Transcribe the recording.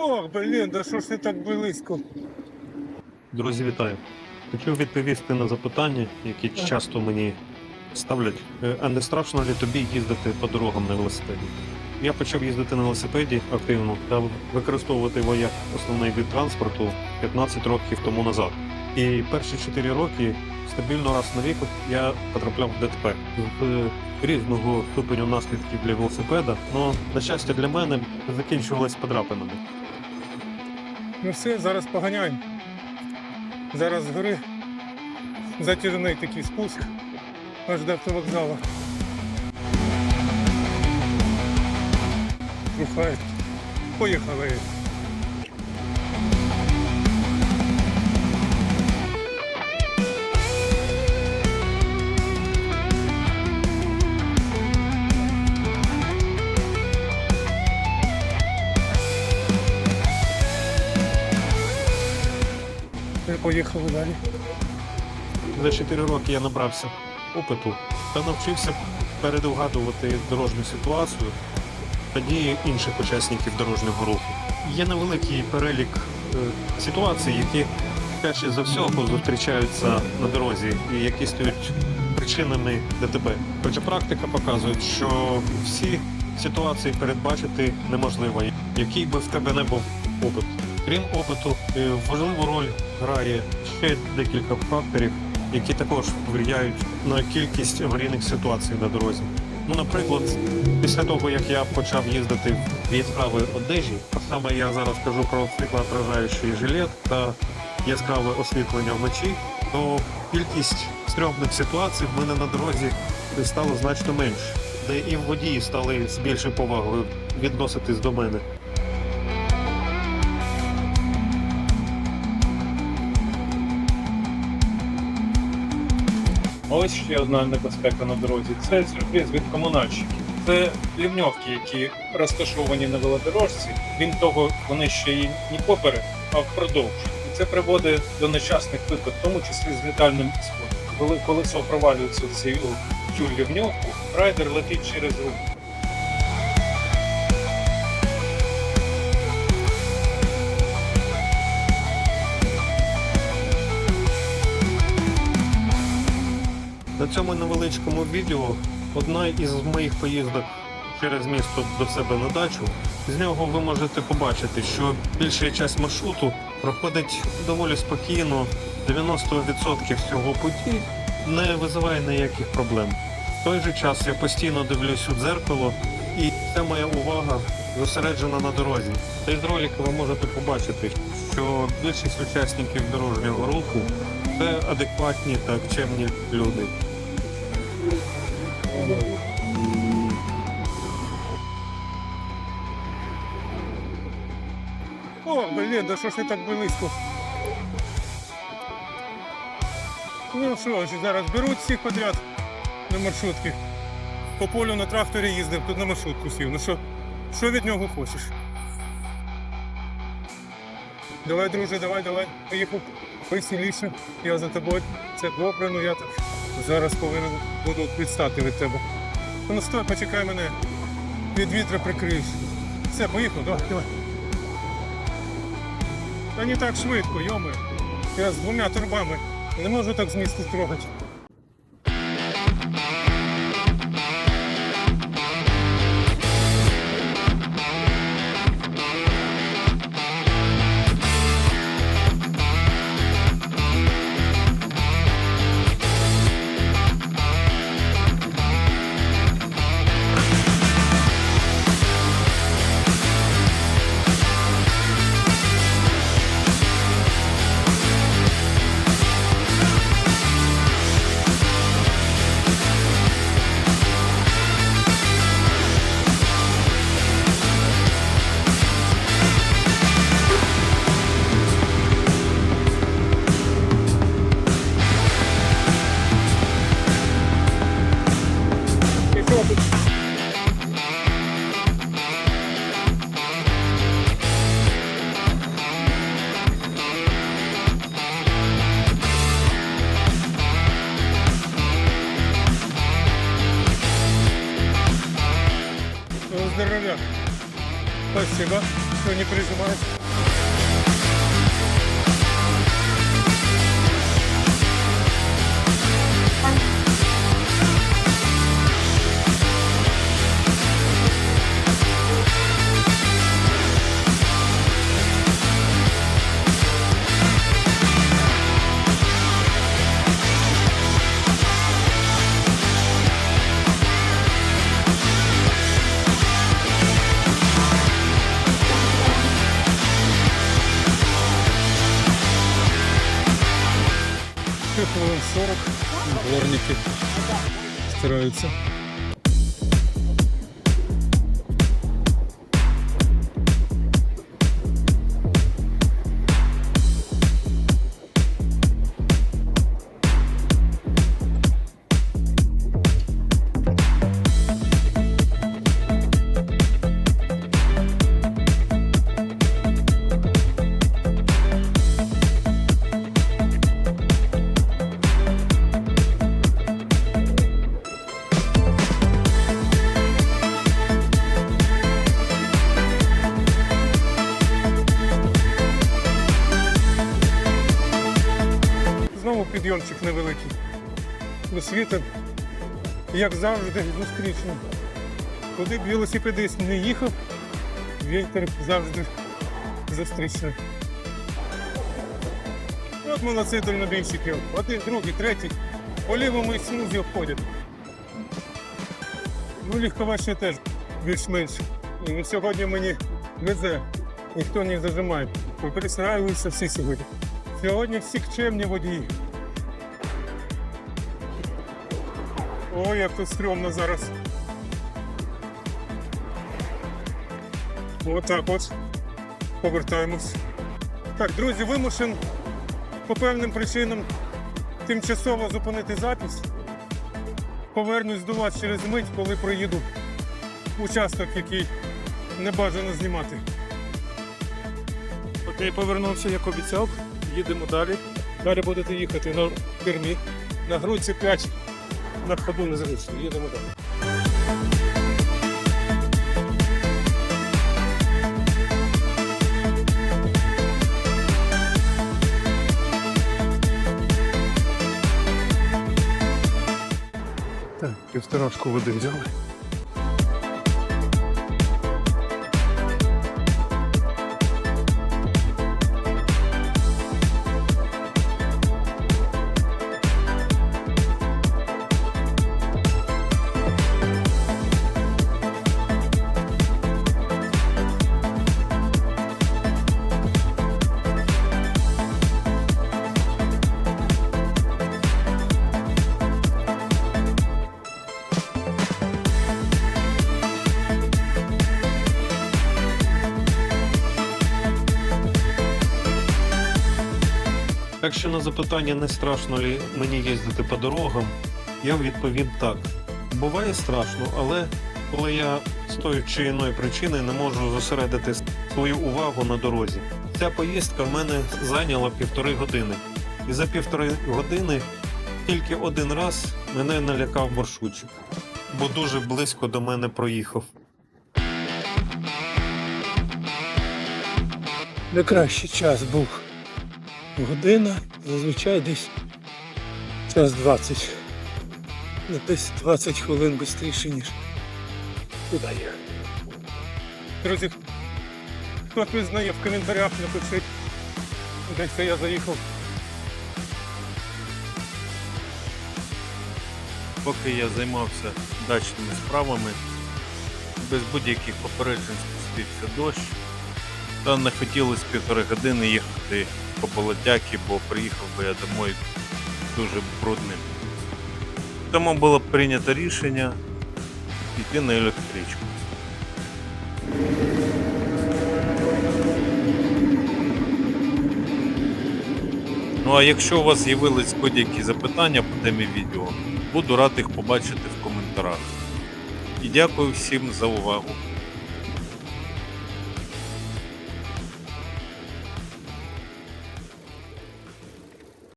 Ох, блін, да що ж ти так близько? Друзі, вітаю. Хочу відповісти на запитання, які часто мені ставлять. Е, А не страшно ли тобі їздити по дорогам на велосипеді? Я почав їздити на велосипеді активно та використовувати його як основний вид транспорту 15 років тому назад. І перші 4 роки стабільно раз на рік я потрапляв в ДТП з різного ступеню наслідків для велосипеда. але, на щастя, для мене закінчувалось подрапинами. Ну все, зараз поганяємо. Зараз з гори затяжний такий спуск аж до автовокзалу. Рухають. Поїхали. Поїхали далі. За 4 роки я набрався опиту та навчився передугадувати дорожню ситуацію та дії інших учасників дорожнього руху. Є невеликий перелік е, ситуацій, які перші за всього зустрічаються на дорозі і які стають причинами ДТП. Хоча практика показує, що всі ситуації передбачити неможливо, який би в тебе не був опит. Крім опиту, е, важливу роль грає ще декілька факторів, які також впливають на кількість аварійних ситуацій на дорозі. Ну, наприклад, після того, як я почав їздити в яскравій одежі, а саме я зараз кажу про світлоотражаючий жилет та яскраве освітлення вночі, то кількість стрьомних ситуацій в мене на дорозі стало значно менше, де і водії стали з більшою повагою відноситись до мене. Ось ще одна небезпека на дорозі. Це сюрприз від комунальщиків. Це лівньовки, які розташовані на велодорожці. Крім того, вони ще й не поперед, а впродовж. І це приводить до нещасних випадків, в тому числі з літальним ісходом. Коли колесо провалюється в цю лівньовку, райдер летить через руку. Цьому невеличкому відео одна із моїх поїздок через місто до себе на дачу. З нього ви можете побачити, що більша частина маршруту проходить доволі спокійно. 90% всього путі не визиває ніяких проблем. В той же час я постійно дивлюсь у дзеркало, і вся моя увага зосереджена на дорозі. Та й з ролика ви можете побачити, що більшість учасників дорожнього руху це адекватні та чемні люди. О, блін, да що ж ти так близько? Ну що зараз беруть всіх подряд на маршрутки. По полю на тракторі їздив, тут на маршрутку сів. Ну що, що від нього хочеш? Давай, друже, давай, давай. Поїхав веселіше. Я за тобою. Це добре, ну я так зараз повинен буду відстати від тебе. Ну стой, почекай мене. Від вітра прикриюсь. Все, поїхав, давай, давай. Та не так швидко, йоми. Я з двома турбами. Не можу так з місця трогати. Здоровья. Спасибо. Что не прижимайся. Хвилин 40 дворники стараються. Підйомчик невеликий. Освіта, як завжди, зустрічно. Куди б велосипедист не їхав, вітер завжди зустрічний. От молодці дальнобійщики. Один, другий, третій. По лівому і смузі обходять. Ну, легковачні теж більш-менш. І сьогодні мені везе, ніхто не зажимає. Перестраюються всі сьогодні. Сьогодні всі чемні водії. Ой, як тут стрьомно зараз. Отак от. Повертаємось. Так, друзі, вимушен по певним причинам тимчасово зупинити запис. Повернусь до вас через мить, коли проїду участок, який не бажано знімати. Окей, повернувся, як обіцяв. Їдемо далі. Далі будете їхати на кермі. На грудці 5 на ходу незручно. Їдемо далі. Так, півторашку води взяли. Так що на запитання, не страшно лі мені їздити по дорогам, я відповім так. Буває страшно, але коли я з тої чи іної причини не можу зосередити свою увагу на дорозі. Ця поїздка в мене зайняла півтори години. І за півтори години тільки один раз мене налякав маршрутчик, бо дуже близько до мене проїхав. Найкращий час був година, зазвичай десь час 20. Ну, десь 20 хвилин швидше, ніж туди їхати. Друзі, хто пізнає в коментарях, напишіть, де це я заїхав. Поки я займався дачними справами, без будь-яких попереджень спустився дощ, та не хотілося півтори години їхати по болотяки, бо приїхав би я домой дуже брудним. Тому було прийнято рішення йти на електричку. Ну а якщо у вас з'явились будь-які запитання по темі відео, буду рад їх побачити в коментарях. І дякую всім за увагу.